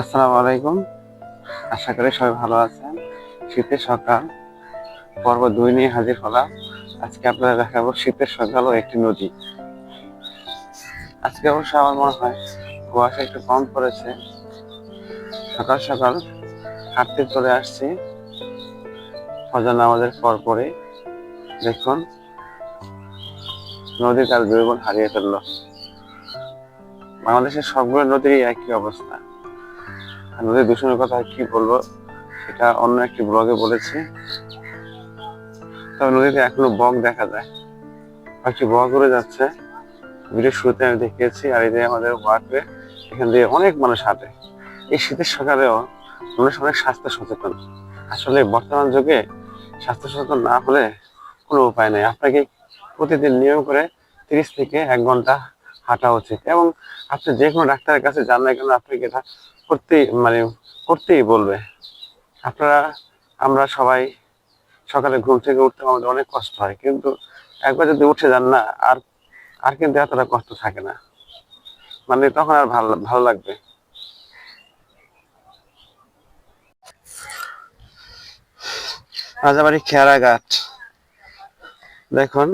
আসসালামু আলাইকুম। আশা করি সবাই ভালো আছেন। শীতের সকাল, পর্ব দুই নিয়ে হাজির হলাম। আজকে আপনারা দেখাবো শীতের সকাল ও একটি নদী। আজকে অবশ্য আমার মনে হয় কুয়াশা একটু কম পড়েছে। সকাল সকাল হাঁটতে চলে আসছি। ফজর নামাজের পর পরে। দেখুন নদী তার দুই গুণ হারিয়ে ফেলল। বাংলাদেশের সবগুলো নদীরই একই অবস্থা। নদীর দূষণের কথা কি বলব, সেটা অন্য একটি ব্লগে বলেছি। তবে নদীতে এখনও বক দেখা যায়। একটি বক উড়ে যাচ্ছে। ভিডিও শুরুতে আমি দেখিয়েছি, আর এই যে আমাদের ওয়ার্কে এখান দিয়ে অনেক মানুষ হাঁটে। এই শীতের সকালেও মানুষ অনেক স্বাস্থ্য সচেতন। আসলে বর্তমান যুগে স্বাস্থ্য সচেতন না হলে কোনো উপায় নেই। আপনাকে প্রতিদিন নিয়ম করে তিরিশ থেকে এক ঘণ্টা হাঁটা উচিত। এবং আপনি যে কোনো ডাক্তারের কাছে যান না কেন আপনাকে এটা করতেই মানে করতেই বলবে। আপনারা, আমরা সবাই সকালে ঘুম থেকে উঠতে আমাদের অনেক কষ্ট হয়, কিন্তু একবার যদি উঠে যান না, আর আর কিন্তু এতটা কষ্ট থাকে না। মানে তখন আর ভালো ভালো লাগবে। রাজাবাড়ি খেয়ারাঘাট দেখুন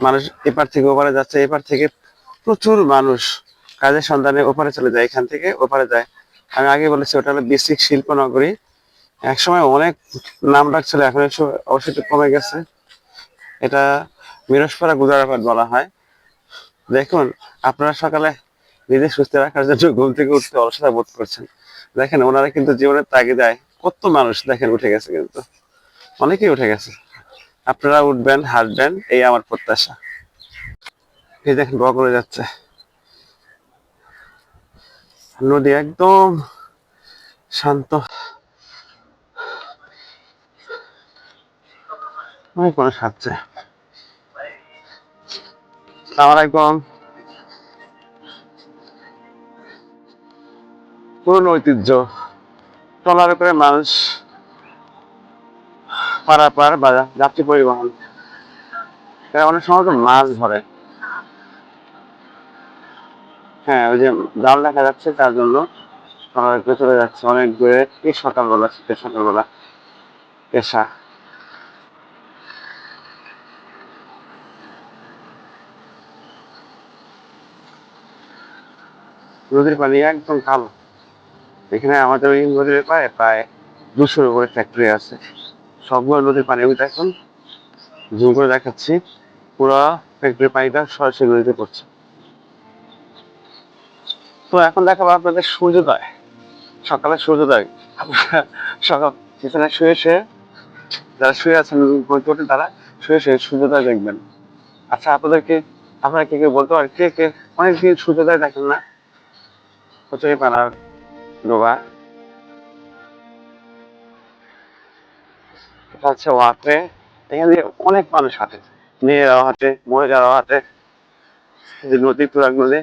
মানুষ এপার থেকে ওপারে যাচ্ছে, এপার থেকে প্রচুর মানুষ কাজের সন্ধানে ওপারে চলে যায়, এখান থেকে ওপারে যায়। আমি আগে বলেছি, ওটা হলো শিল্প নগরী একসময় অনেক নাম ডাক ছিল, এখন অবশ্যই কমে গেছে। এটা মিরসপাড়া গুজারাপাট বলা হয়। দেখুন, আপনারা সকালে নিজে সুস্থ রাখার জন্য ঘুম থেকে উঠতে অলসতা বোধ করছেন। দেখেন, ওনারা কিন্তু জীবনের তাগিদায় কত মানুষ দেখেন উঠে গেছে কিন্তু। অনেকেই উঠে গেছে। আপনারা উঠবেন, হাঁটবেন, এই আমার প্রত্যাশা। এই দেখেন বক করে যাচ্ছে। নদী একদম শান্ত। অনেক একদম পুরনো ঐতিহ্য। ট্রলারে করে মানুষ পারাপার বা যাত্রী পরিবহন। অনেক সময় মাছ ধরে। হ্যাঁ ওই যে জাল দেখা যাচ্ছে, তার জন্য চলে যাচ্ছে। অনেক দূরে, এই সকালবেলা, শীতের সকালবেলা পেশা। নদীর পানি একদম কালো। এখানে আমাদের ওই নদীর পায়ে প্রায় দুশোর উপরে ফ্যাক্টরি আছে। সবগুলো নদীর পানি। আমি দেখুন জুম করে দেখাচ্ছি, পুরো ফ্যাক্টরির পানিটা সরাসরি নদীতে পড়ছে। তো এখন দেখাবো আপনাদের সূর্যোদয়। সকালে সূর্যোদয়। আপনারা সকাল পিছনে শুয়ে শুয়ে, যারা শুয়ে আছেন তারা শুয়ে শুয়ে সূর্যোদয় দেখবেন। আচ্ছা আপনাদেরকে, আপনারা কে কে বলতে পারেন? কে কে? অনেকদিন সূর্যোদয় দেখেন না। কচুরি পানার ডোবা হচ্ছে ওয়াটে এখানে অনেক মানুষ হাঁটে মেয়েরাও হাঁটে মহিলারাও যে নদী তুরাগ নদী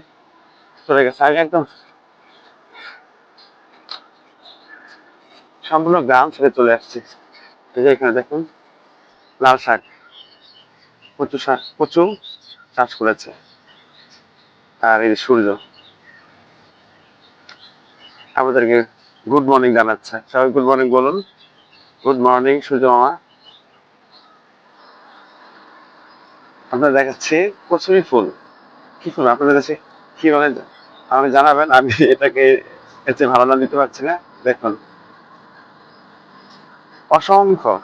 চলে গেছে। আমি একদম সম্পূর্ণ গ্রাম ছেড়ে চলে আসছি। এখানে দেখুন, লাল শাক, কচু শাক, কচু চাষ করেছে। আর এই সূর্য। আমাদেরকে গুড মর্নিং জানাচ্ছে। সবাই গুড মর্নিং বলুন। গুড মর্নিং সূর্য মামা আপনার দেখাচ্ছি কচুরি ফুল। কি ফুল? আপনাদের কাছে কি বলে আমাকে জানাবেন, আমি এটাকে চেয়ে ভালো না দিতে পারছি না। দেখুন। অসংখ্য।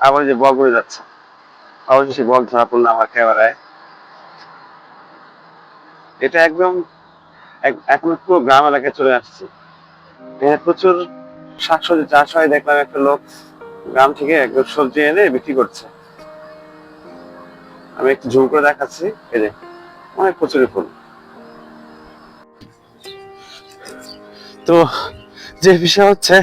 আবার যে বক উড়ে যাচ্ছে। অবশেষে বক ধরা পড়ল আমার ক্যামেরায়। এটা একদম এক- এখন পুরো গ্রাম এলাকায় চলে আসছে। প্রচুর শাকসবজি চাষ হয়, দেখলাম একটা লোক গ্রাম থেকে একদম সবজি এনে বিক্রি করছে। আমি একটু জুম করে দেখাচ্ছি, এই অনেক প্রচুর ফুল। তো, যে বিষয় হচ্ছে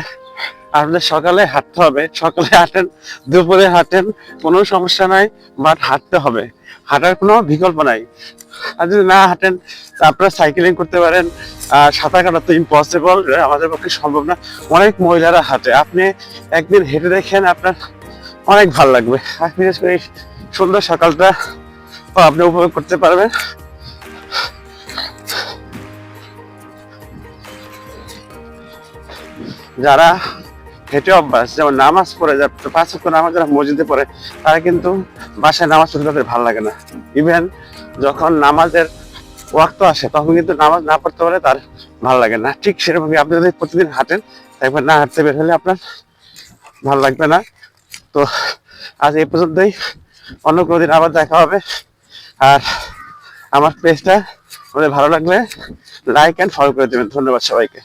আপনাদের সকালে হাঁটতে হবে, সকালে হাঁটেন, দুপুরে হাঁটেন, কোনো সমস্যা নাই, বাট হাঁটতে হবে। হাঁটার কোনো বিকল্প নাই। আর যদি না হাঁটেন আপনারা সাইকেলিং করতে পারেন, আর সাঁতার কাটা তো ইম্পসিবল আমাদের পক্ষে সম্ভব না। অনেক মহিলারা হাঁটে। আপনি একদিন হেঁটে দেখেন, আপনার অনেক ভালো লাগবে। বিশেষ করে সুন্দর সকালটা আপনি উপভোগ করতে পারবেন। যারা হেঁটে অভ্যাস, যেমন নামাজ পড়ে যা পাঁচ ওয়াক্ত নামাজ যারা মসজিদে পড়ে, তারা কিন্তু বাসায় নামাজ পড়তে তাদের ভালো লাগে না। ইভেন যখন নামাজের ওয়াক্ত আসে, তখন কিন্তু নামাজ না পড়তে পারে তার ভালো লাগে না। ঠিক সেরকমই আপনি যদি প্রতিদিন হাঁটেন, একবার না হাঁটতে বের হলে আপনার ভালো লাগবে না। তো আজ এই পর্যন্তই। অন্য কোনো দিন আবার দেখা হবে। আর আমার পেজটা আমাদের ভালো লাগলে লাইক অ্যান্ড ফলো করে দেবেন। ধন্যবাদ সবাইকে।